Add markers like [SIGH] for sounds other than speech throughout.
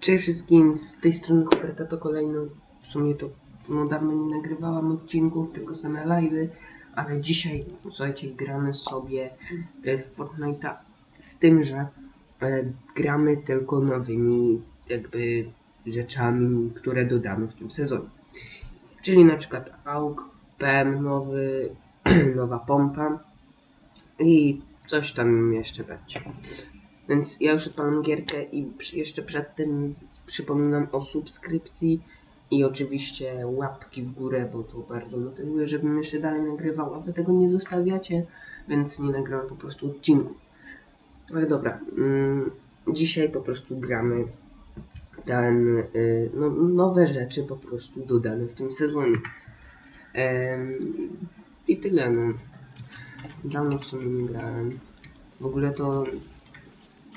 Cześć wszystkim, z tej strony Huberta to kolejny, w sumie to no dawno nie nagrywałam odcinków, tylko same live'y, ale dzisiaj, słuchajcie, gramy sobie e, w Fortnite'a z tym, że e, gramy tylko nowymi jakby rzeczami, które dodamy w tym sezonie. Czyli na przykład AUG, PM nowy, [CLEARS THROAT] nowa pompa i coś tam jeszcze będzie. Więc ja już odpalam gierkę i jeszcze przed tym przypominam o subskrypcji i oczywiście łapki w górę, bo to bardzo motywuje, żebym jeszcze dalej nagrywał, a wy tego nie zostawiacie, więc nie nagrałem po prostu odcinków. Ale dobra, mm, dzisiaj po prostu gramy ten, y, no, nowe rzeczy po prostu dodane w tym sezonie. I tyle, no. Dawno w sumie nie grałem. W ogóle to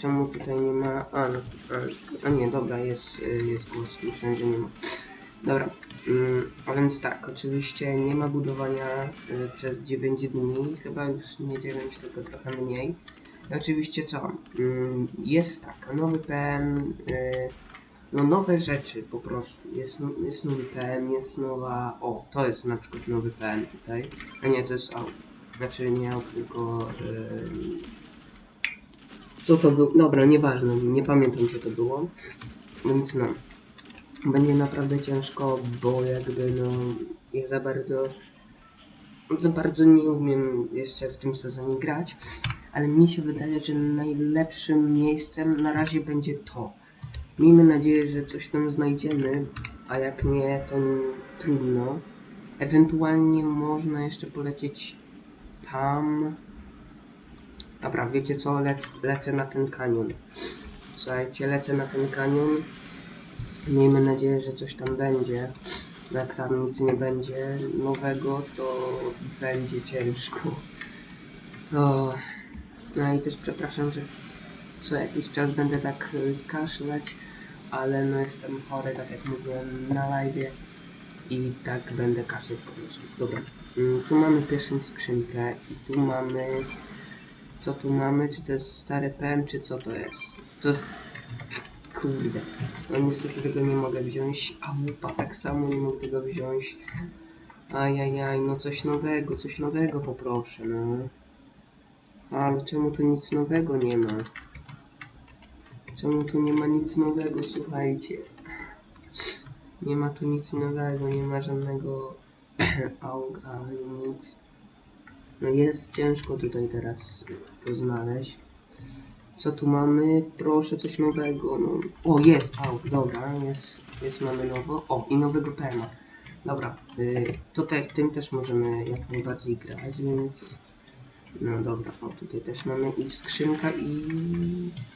Czemu tutaj nie ma. A, no, a, a nie, dobra, jest, y, jest głos. Myślałem, że nie ma. Dobra, mm, a więc tak, oczywiście nie ma budowania y, przez 9 dni, chyba już nie 9, tylko trochę mniej. I oczywiście co? Mm, jest tak, nowy PM, y, no nowe rzeczy po prostu. Jest, jest nowy PM, jest nowa. O, to jest na przykład nowy PM tutaj. A nie, to jest AUK. Znaczy nie AUK, tylko. Co to było? Dobra, nieważne, nie pamiętam co to było. Więc no. Będzie naprawdę ciężko, bo jakby no ja za bardzo za bardzo nie umiem jeszcze w tym sezonie grać, ale mi się wydaje, że najlepszym miejscem na razie będzie to. Miejmy nadzieję, że coś tam znajdziemy, a jak nie, to nie, trudno. Ewentualnie można jeszcze polecieć tam. Dobra, wiecie co? Lec, lecę na ten kanion. Słuchajcie, lecę na ten kanion. Miejmy nadzieję, że coś tam będzie. Bo jak tam nic nie będzie nowego, to będzie ciężko. O. No i też przepraszam, że co jakiś czas będę tak y, kaszleć, ale no jestem chory, tak jak mówiłem na live i tak będę kaszleć po prostu. Dobra, Mm, tu mamy pierwszą skrzynkę i tu mamy co tu mamy? Czy to jest stary PM, czy co to jest? To jest... Kurde. No niestety tego nie mogę wziąć. A wupa tak samo nie mogę tego wziąć. Ajajaj, no coś nowego, coś nowego poproszę, no. Ale czemu tu nic nowego nie ma? Czemu tu nie ma nic nowego, słuchajcie? Nie ma tu nic nowego, nie ma żadnego [CLEARS THROAT] auga ani nic. No jest ciężko tutaj teraz to znaleźć. Co tu mamy? Proszę coś nowego. No. O, jest, au, dobra, jest, jest, mamy nowo. O, i nowego PMA. Dobra, y, to te, tym też możemy jak najbardziej grać, więc... No dobra, o tutaj też mamy i skrzynka i...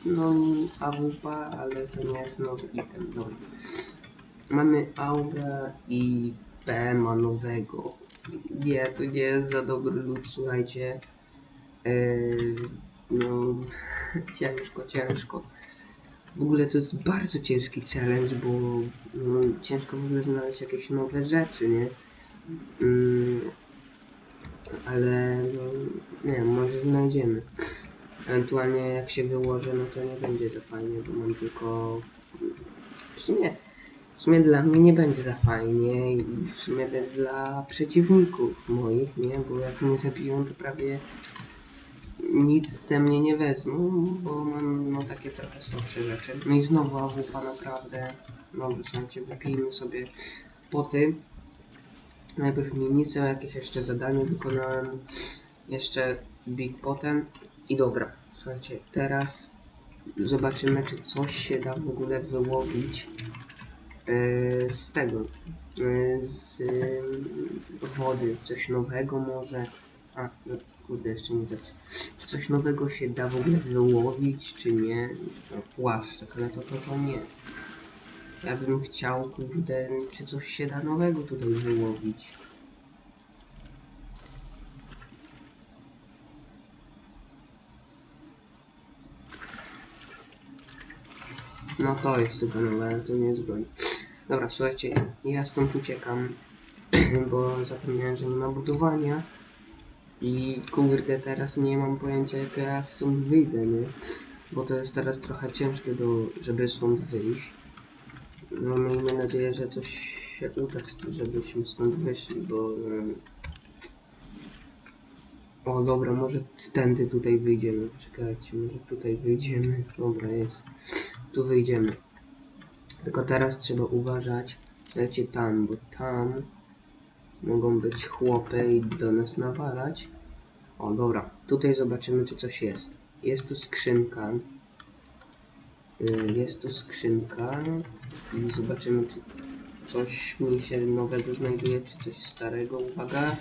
No, AWP, ale to nie jest nowy item, dobra. Mamy Auga i PMA nowego. Nie, to nie jest za dobry lud, słuchajcie. Yy, no, [LAUGHS] ciężko, ciężko. W ogóle to jest bardzo ciężki challenge, bo no, ciężko w ogóle znaleźć jakieś nowe rzeczy, nie? Yy, ale no, nie wiem, może znajdziemy. Ewentualnie jak się wyłożę, no to nie będzie za fajnie, bo mam tylko... W sumie w sumie dla mnie nie będzie za fajnie i w sumie też dla przeciwników moich, nie? Bo jak mnie zabiją, to prawie nic ze mnie nie wezmą, bo mam no takie trochę słabsze rzeczy. No i znowu AWP naprawdę. No słuchajcie, wypijmy sobie poty. Najpierw minicę, jakieś jeszcze zadanie wykonałem. Jeszcze big potem. I dobra, słuchajcie, teraz zobaczymy, czy coś się da w ogóle wyłowić z tego, e, z e, wody, coś nowego może. A, no, kurde, jeszcze nie tak. Czy coś nowego się da w ogóle wyłowić, czy nie? No, płaszczek, ale to, to, to nie. Ja bym chciał, kurde, czy coś się da nowego tutaj wyłowić. No to jest tylko nowe, ale to nie jest broń. Dobra, słuchajcie, ja stąd uciekam, [CLEARS THROAT] bo zapomniałem, że nie ma budowania. I kurde, teraz nie mam pojęcia jak ja stąd wyjdę, nie? Bo to jest teraz trochę ciężkie, do, żeby stąd wyjść. No miejmy nadzieję, że coś się uda, żebyśmy stąd wyszli, bo... O dobra, może tędy tutaj wyjdziemy. Czekajcie, może tutaj wyjdziemy. Dobra, jest. Tu wyjdziemy. Tylko teraz trzeba uważać. Słuchajcie tam, bo tam mogą być chłopy i do nas nawalać. O, dobra. Tutaj zobaczymy, czy coś jest. Jest tu skrzynka. Y, Jest tu skrzynka i zobaczymy, czy coś mi się nowego znajduje, czy coś starego. Uwaga.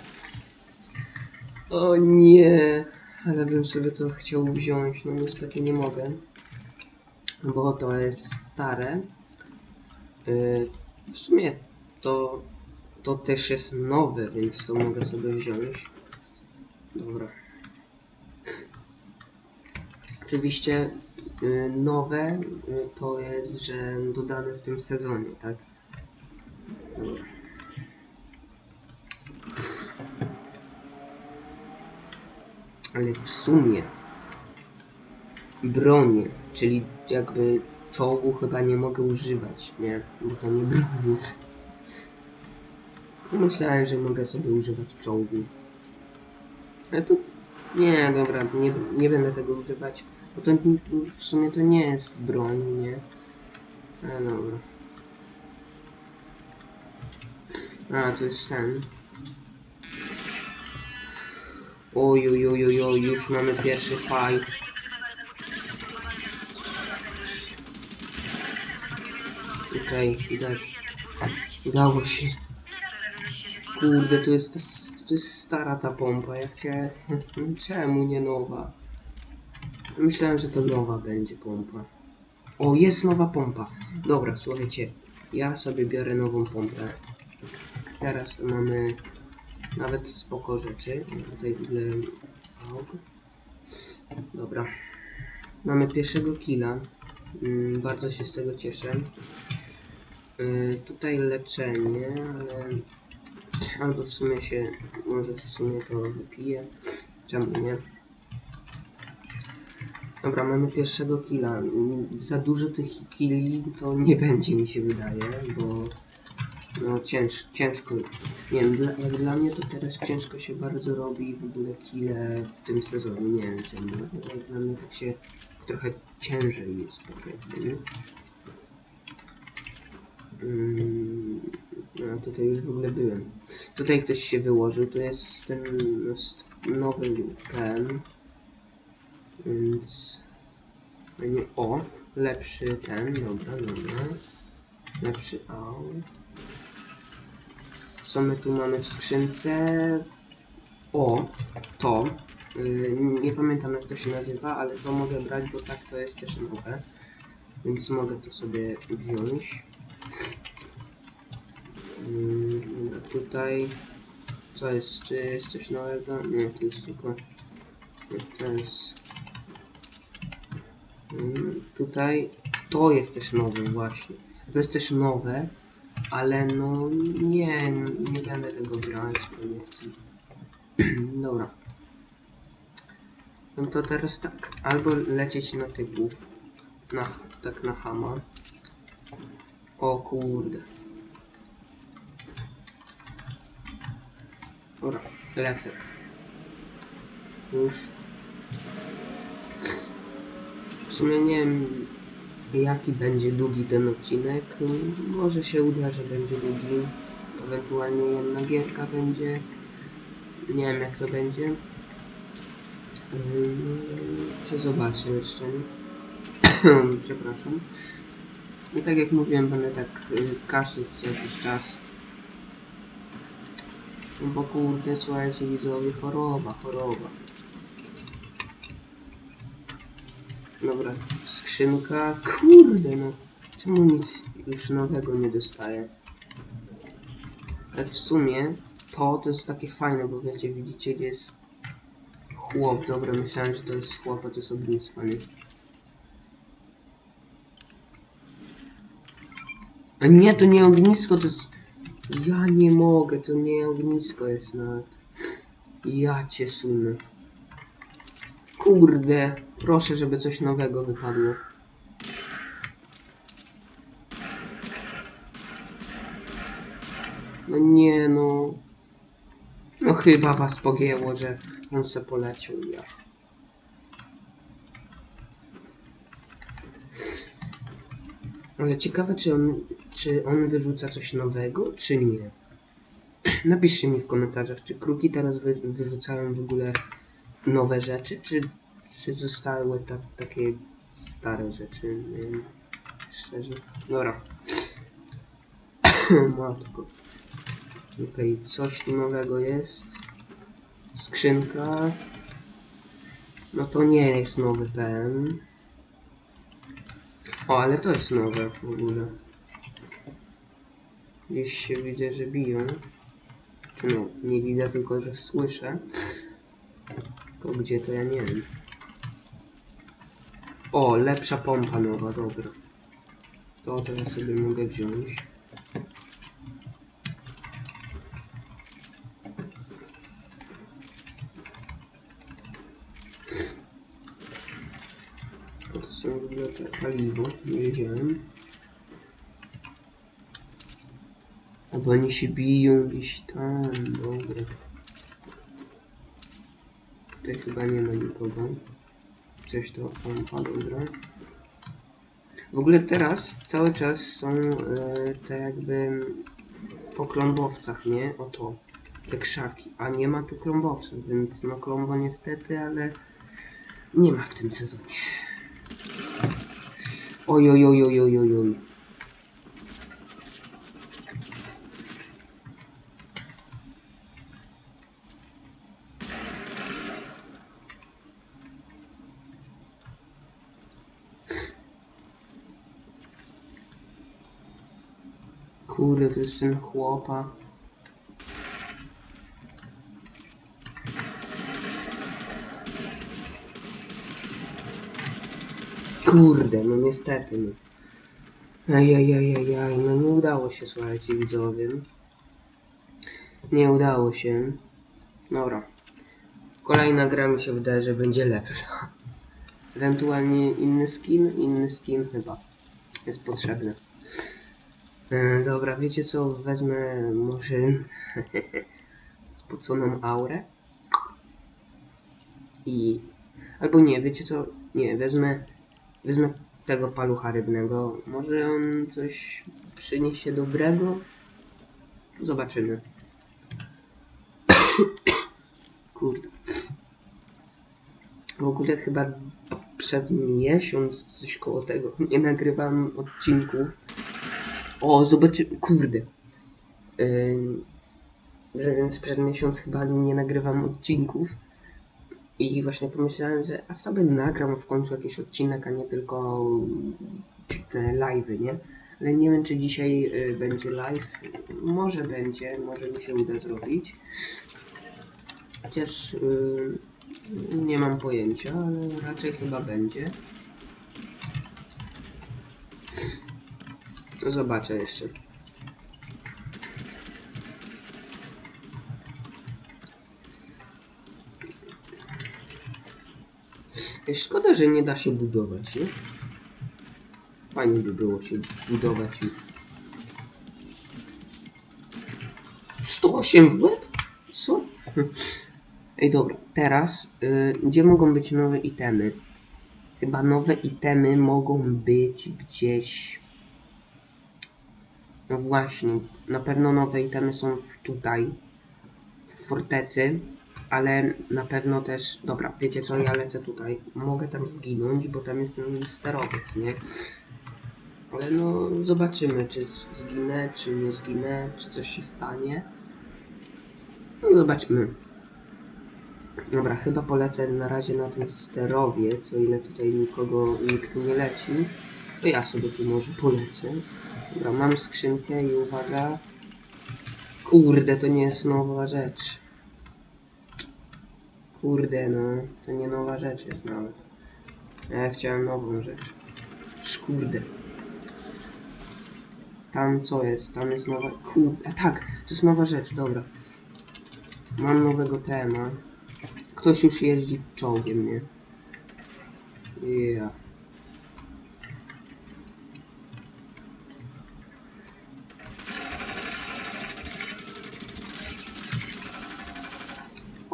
O nie, ale bym sobie to chciał wziąć. No niestety nie mogę, bo to jest stare. Y, W sumie to, to też jest nowe, więc to mogę sobie wziąć. Dobra. Oczywiście y, nowe y, to jest, że dodane w tym sezonie, tak? Dobra. Ale w sumie bronię, czyli jakby czołgu chyba nie mogę używać, nie? Bo to nie broń jest. Myślałem, że mogę sobie używać czołgu. Ale to... Nie, dobra, nie, nie będę tego używać. Bo to w sumie to nie jest broń, nie? Ale dobra. A, to jest ten. Oj, oj, oj, oj, oj, już mamy pierwszy fight. Okej, widać. Udało się. Kurde, to jest, ta, to jest stara ta pompa. Ja [LAUGHS] chciałem... Czemu nie nowa? Myślałem, że to nowa będzie pompa. O, jest nowa pompa. Dobra, słuchajcie. Ja sobie biorę nową pompę. Teraz to mamy nawet spoko rzeczy. Tutaj w ogóle... Dobra. Mamy pierwszego killa. Mm, bardzo się z tego cieszę. Yy, tutaj leczenie, ale albo w sumie się, może w sumie to wypiję. Czemu nie? Dobra, mamy pierwszego killa. Za dużo tych killi to nie będzie mi się wydaje, bo no cięż, ciężko. Nie wiem, dla, jak dla mnie to teraz ciężko się bardzo robi w ogóle kile w tym sezonie. Nie wiem czemu. Jak dla mnie tak się trochę ciężej jest tak jakby. nie? Mm, No, tutaj już w ogóle byłem. Tutaj ktoś się wyłożył, to jest ten no, nowy ten. Więc. Nie, o, lepszy ten, dobra, dobra. Lepszy aul. Co my tu mamy w skrzynce? O, to. Yy, nie pamiętam jak to się nazywa, ale to mogę brać, bo tak to jest też nowe. Więc mogę to sobie wziąć. Mm, tutaj co jest? Czy jest coś nowego? Nie, to jest tylko to jest Mm, tutaj to jest też nowe właśnie. To jest też nowe, ale no nie, nie będę tego brać, bo nie chcę. [CLEARS THROAT] Dobra. No to teraz tak, albo lecieć na typów, na, tak na hama. O kurde. Dobra, lecę. Już. W sumie nie wiem, jaki będzie długi ten odcinek. Może się uda, że będzie długi. Ewentualnie jedna gierka będzie. Nie wiem, jak to będzie. Yy, Się zobaczę jeszcze. [COUGHS] Przepraszam. No tak jak mówiłem, będę tak y, kaszleć co jakiś czas. Bo kurde, słuchajcie widzowie, choroba, choroba. Dobra, skrzynka. Kurde no, czemu nic już nowego nie dostaję? Ale w sumie to, to jest takie fajne, bo wiecie, widzicie gdzie jest chłop. Dobra, myślałem, że to jest chłop, a to jest ognisko, nie? A nie, to nie ognisko, to jest... Ja nie mogę, to nie ognisko jest nawet. Ja cię sunę. Kurde, proszę, żeby coś nowego wypadło. No nie no. No chyba was pogięło, że on se poleciał ja. Ale ciekawe, czy on, czy on wyrzuca coś nowego, czy nie. [CLEARS THROAT] Napiszcie mi w komentarzach, czy kruki teraz wy, wyrzucają w ogóle nowe rzeczy, czy, czy zostały ta, takie stare rzeczy. Nie wiem, szczerze. Dobra. [CLEARS THROAT] Matko. Tutaj coś tu nowego jest. Skrzynka. No to nie jest nowy PM. O, ale to jest nowe w ogóle. Gdzieś się widzę, że biją. Czy no, nie widzę, tylko że słyszę. Tylko gdzie to ja nie wiem. O, lepsza pompa nowa, dobra. To to ja sobie mogę wziąć. To, są w ogóle paliwo, nie wiedziałem. Albo oni się biją gdzieś tam, dobra. Tutaj chyba nie ma nikogo. Coś to pompa, dobra. W ogóle teraz cały czas są e, te jakby po klombowcach, nie? Oto, te krzaki. A nie ma tu klombowców, więc no klombo niestety, ale nie ma w tym sezonie. Oj, oj, oj, oj, oj, oj, to jest ten chłopa. Kurde, no niestety. No. Ajajajajaj, no nie udało się, słuchajcie, widzowie. Nie udało się. Dobra. Kolejna gra mi się wydaje, że będzie lepsza. Ewentualnie inny skin, inny skin chyba jest potrzebny. E, dobra, wiecie co? Wezmę może [LAUGHS] spoconą aurę. I... Albo nie, wiecie co? Nie, wezmę... Wezmę tego palucha rybnego. Może on coś przyniesie dobrego? Zobaczymy. [COUGHS] Kurde. W ogóle chyba przed miesiąc, coś koło tego, nie nagrywam odcinków. O, zobaczy, kurde. Yy, że więc przez miesiąc chyba nie nagrywam odcinków. I właśnie pomyślałem, że a sobie nagram w końcu jakiś odcinek, a nie tylko te live'y, nie? Ale nie wiem, czy dzisiaj y, będzie live. Może będzie, może mi się uda zrobić. Chociaż y, nie mam pojęcia, ale raczej chyba będzie. Zobaczę jeszcze. Szkoda, że nie da się budować, nie? Fajnie by było się budować już. 108 w łeb? Co? [LAUGHS] Ej, dobra, teraz y, gdzie mogą być nowe itemy? Chyba nowe itemy mogą być gdzieś. No właśnie, na pewno nowe itemy są tutaj, w fortecy, ale na pewno też. Dobra, wiecie co, ja lecę tutaj. Mogę tam zginąć, bo tam jest ten sterowiec, nie? Ale no, zobaczymy, czy zginę, czy nie zginę, czy coś się stanie. No, zobaczymy. Dobra, chyba polecę na razie na ten sterowiec, o ile tutaj nikogo, nikt nie leci. To ja sobie tu może polecę. Dobra, mam skrzynkę i uwaga. Kurde, to nie jest nowa rzecz. Kurde, no, to nie nowa rzecz jest nawet. Ja chciałem nową rzecz. Szkurde. Tam co jest? Tam jest nowa... Kurde, a tak, to jest nowa rzecz, dobra. Mam nowego PMA. Ktoś już jeździ czołgiem, nie? Yeah.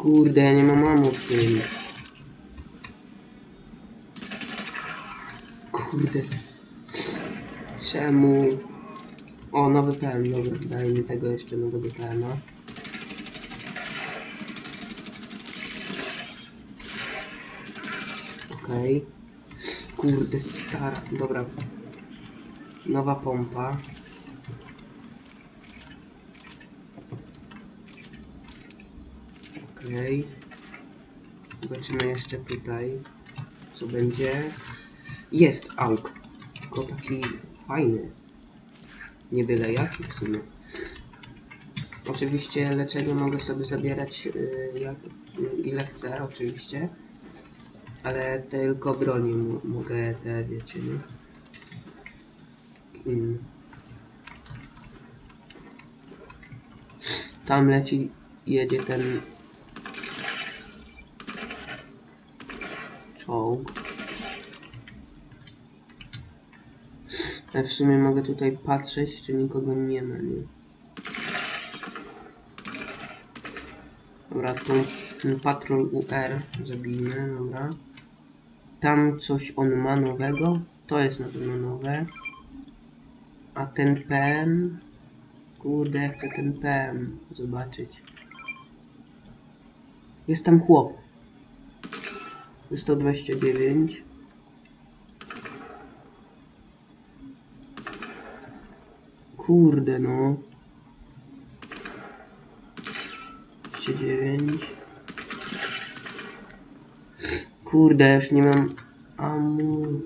Kurde, ja nie mam ammo w tym. Kurde. Czemu? O, nowy PM, dobra, daj mi tego jeszcze nowego PM-a. Okej. Kurde, stara, dobra. Nowa pompa. Okej. Zobaczymy jeszcze tutaj, co będzie. Jest auk. Tylko taki fajny. Nie byle jaki w sumie. Oczywiście leczenie mogę sobie zabierać y, jak, ile chcę, oczywiście. Ale tylko broni mogę te, wiecie, nie? Inne. Tam leci, jedzie ten Ale w sumie mogę tutaj patrzeć, czy nikogo nie ma, nie? Dobra, tu ten patrol UR zabijmy, dobra. Tam coś on ma nowego. To jest na pewno nowe. A ten PM... Kurde, ja chcę ten PM zobaczyć. Jest tam chłop. 129. Kurde no. 209. Kurde, już nie mam amu.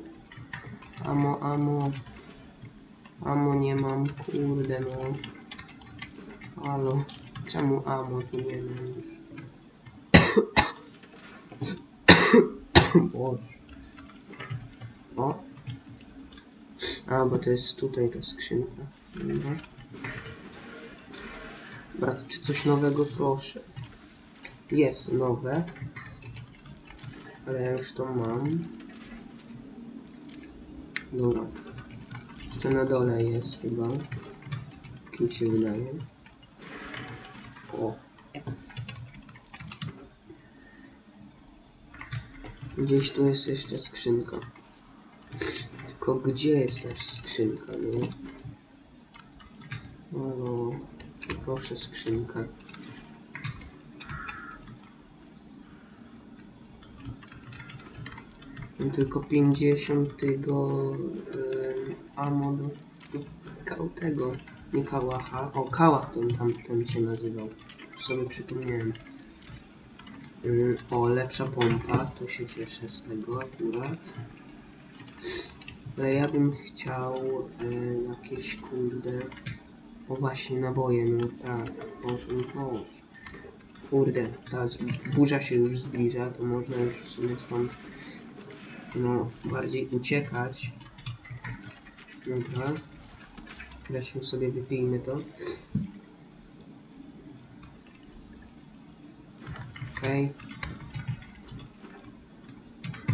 Amo, amo. Amo nie mam, kurde no. Halo. Czemu amo tu nie mam już? O. A, bo to jest tutaj ta skrzynka. Mhm. Brat, czy coś nowego proszę? Jest nowe. Ale ja już to mam. Dobra. Jeszcze na dole jest chyba. Mi się wydaje. O. Gdzieś tu jest jeszcze skrzynka. Tylko gdzie jest ta skrzynka, no? Halo, proszę skrzynkę. Mam tylko 50 tego y, ammo do, do kał tego, nie kałacha. O, kałach ten tam ten się nazywał. Sobie przypomniałem. Y, o, lepsza pompa, to się cieszę z tego akurat. Ale ja bym chciał y, jakieś kurde. O właśnie, naboje, no tak, o tym chodzi. Kurde, ta burza się już zbliża, to można już w sumie stąd no, bardziej uciekać. Dobra. Weźmy sobie, wypijmy to. Okej.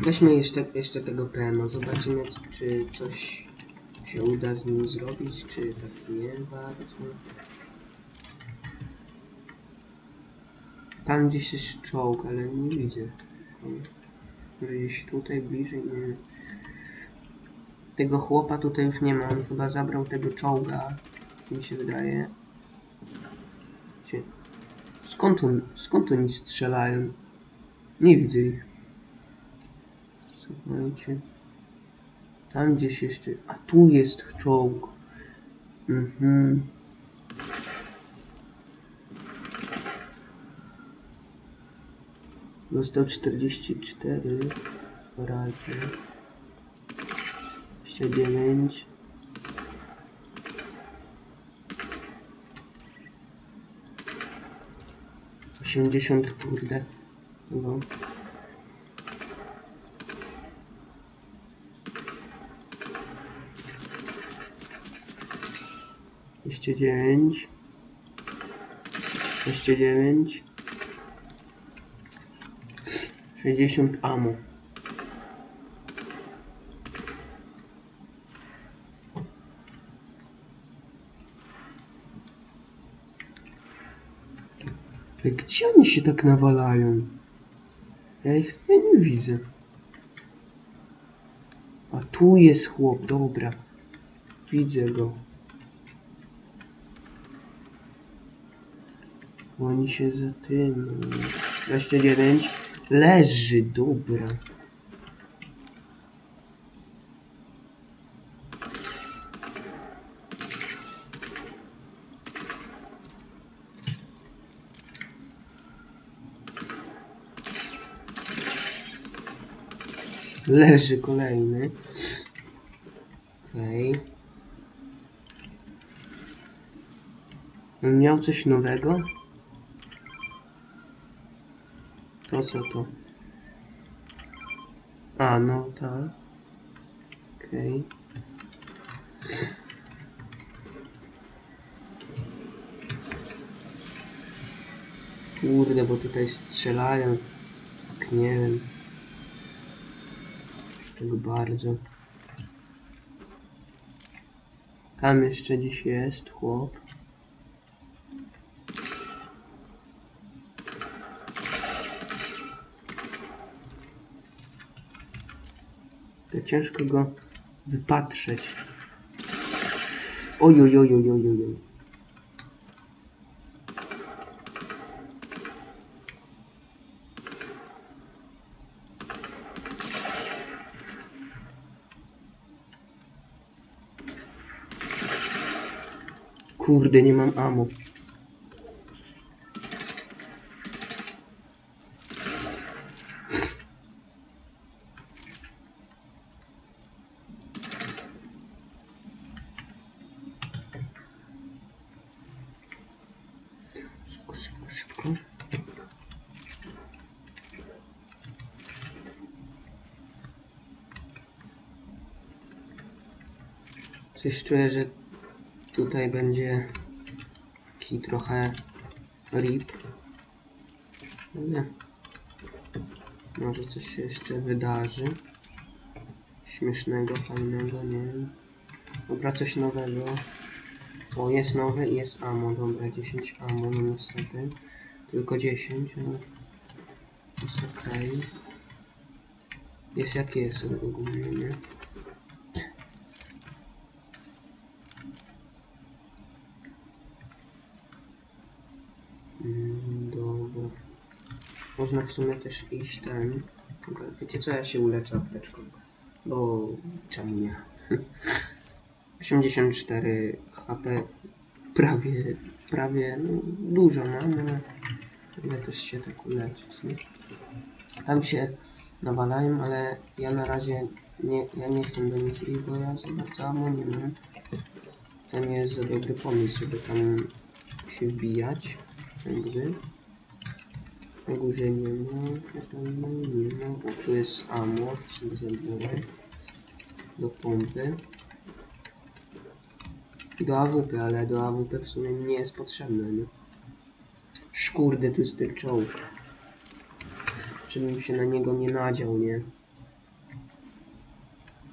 Weźmy jeszcze, jeszcze tego PM-a, zobaczymy czy coś się uda z nim zrobić, czy tak nie bardzo. Tam gdzieś jest czołg, ale nie widzę. Gdzieś tutaj bliżej, nie. Tego chłopa tutaj już nie ma, on chyba zabrał tego czołga, mi się wydaje. Skąd on, skąd oni strzelają? Nie widzę ich. Słuchajcie. Tam gdzieś jeszcze. A tu jest czołg. Mhm. Dostał 44 razy. 29. Osiemdziesiąt kurde. Dwieście dziewięć. Dwieście dziewięć. 60 amo. Gdzie oni się tak nawalają? Ja ich tutaj nie widzę. A tu jest chłop, dobra. Widzę go. Oni się za tym. 29. Leży, dobra. Leży kolejny. Okej. On miał coś nowego? To co to? A, no tak. Okej. Kurde, bo tutaj strzelają. Tak nie wiem. Tak bardzo. Tam jeszcze gdzieś jest chłop. To ciężko go wypatrzeć. Oj, oj, oj, oj, oj, oj. Kurde, nie mam szybko. Coś czuję, że tutaj będzie taki trochę rip. Ale może coś się jeszcze wydarzy. Śmiesznego, fajnego, nie wiem. Dobra, coś nowego. O, jest nowy i jest ammo. Dobra, 10 ammo, no niestety. Tylko 10, ale jest okej. Jest jak jest ogólnie, nie? Można w sumie też iść ten. Wiecie co, ja się uleczę apteczką. Bo czemu nie? [LAUGHS] 84 HP. Prawie, prawie, no, dużo mam, ale też się tak uleczyć, nie? Tam się nawalają, ale ja na razie nie, ja nie chcę do nich iść, bo ja za bardzo nie. To nie jest za dobry pomysł, żeby tam się wbijać. Jakby. Na górze nie ma, dolnej nie ma. O, tu jest ammo, sobie zabiorę. Do pompy. I do AWP, ale do AWP w sumie mi nie jest potrzebne, nie? Szkurde, tu jest ten czołg. Żebym się na niego nie nadział, nie?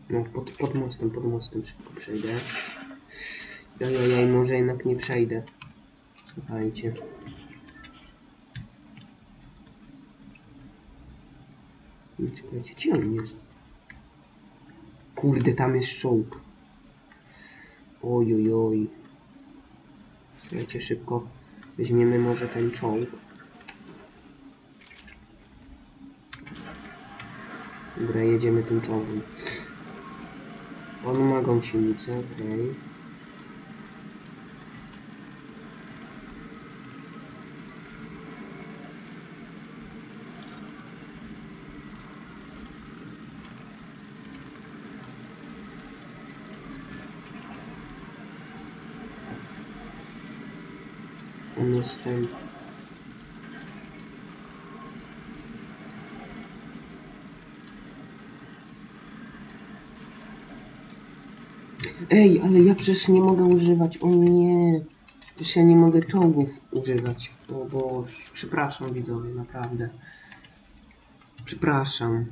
No, pod, pod mostem, pod mostem szybko przejdę. Jajajaj, może jednak nie przejdę. Słuchajcie. Czekajcie, gdzie on jest? Kurde, tam jest czołg. Oj, oj, oj. Słuchajcie, szybko weźmiemy może ten czołg. Dobra, jedziemy tym czołgiem. On ma gąsienicę, okej. On ten... Ej, ale ja przecież nie mogę używać. O nie. Przecież ja nie mogę czołgów używać. O Boże. Przepraszam widzowie, naprawdę. Przepraszam.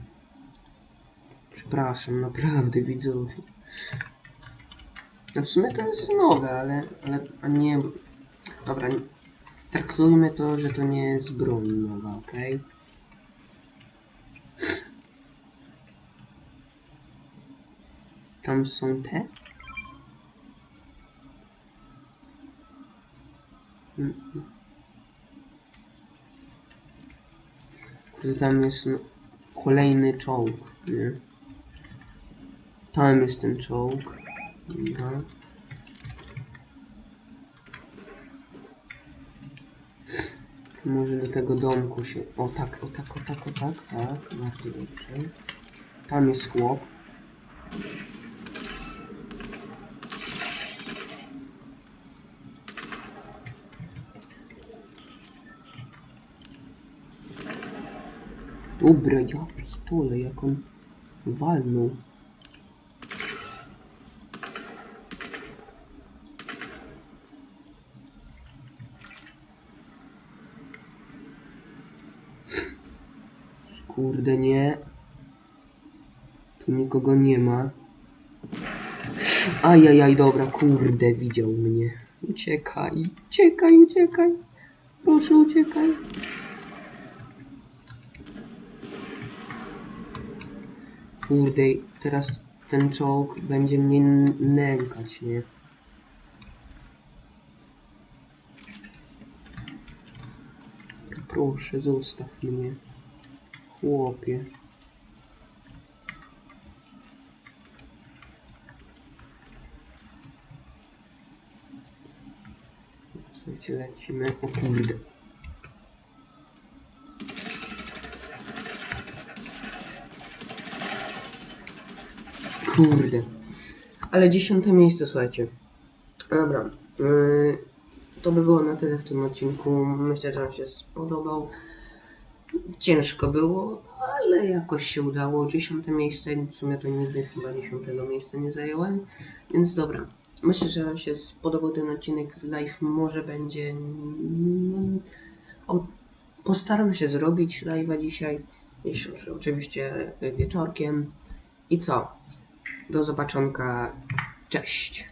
Przepraszam, naprawdę widzowie. No w sumie to jest nowe, ale... ale a nie... Dobra, nie, Traktujmy to, że to nie jest broń nowa, okej? Tam są te? Kurde, tam jest no, kolejny czołg, nie? Tam jest ten czołg. Dobra. Może do tego domku się... O tak, o tak, o tak, o tak, tak, bardzo dobrze. Tam jest chłop. Dobra, ja pistole, jak on walnął. Kurde, nie. Tu nikogo nie ma. Ajajaj, dobra, kurde, widział mnie. Uciekaj, uciekaj, uciekaj. Proszę, uciekaj. Kurde, teraz ten czołg będzie mnie nękać, nie? Proszę, zostaw mnie. Chłopie. Słuchajcie, lecimy. O kurde. Kurde. Ale dziesiąte miejsce, słuchajcie. Dobra. Yy, to by było na tyle w tym odcinku. Myślę, że Wam się spodobał. Ciężko było, ale jakoś się udało. Dziesiąte miejsce, w sumie to nigdy chyba dziesiątego miejsca nie zająłem. Więc dobra. Myślę, że Wam się spodobał ten odcinek live. Może będzie. No, o, postaram się zrobić live'a dzisiaj. Oczywiście wieczorkiem. I co? Do zobaczonka. Cześć.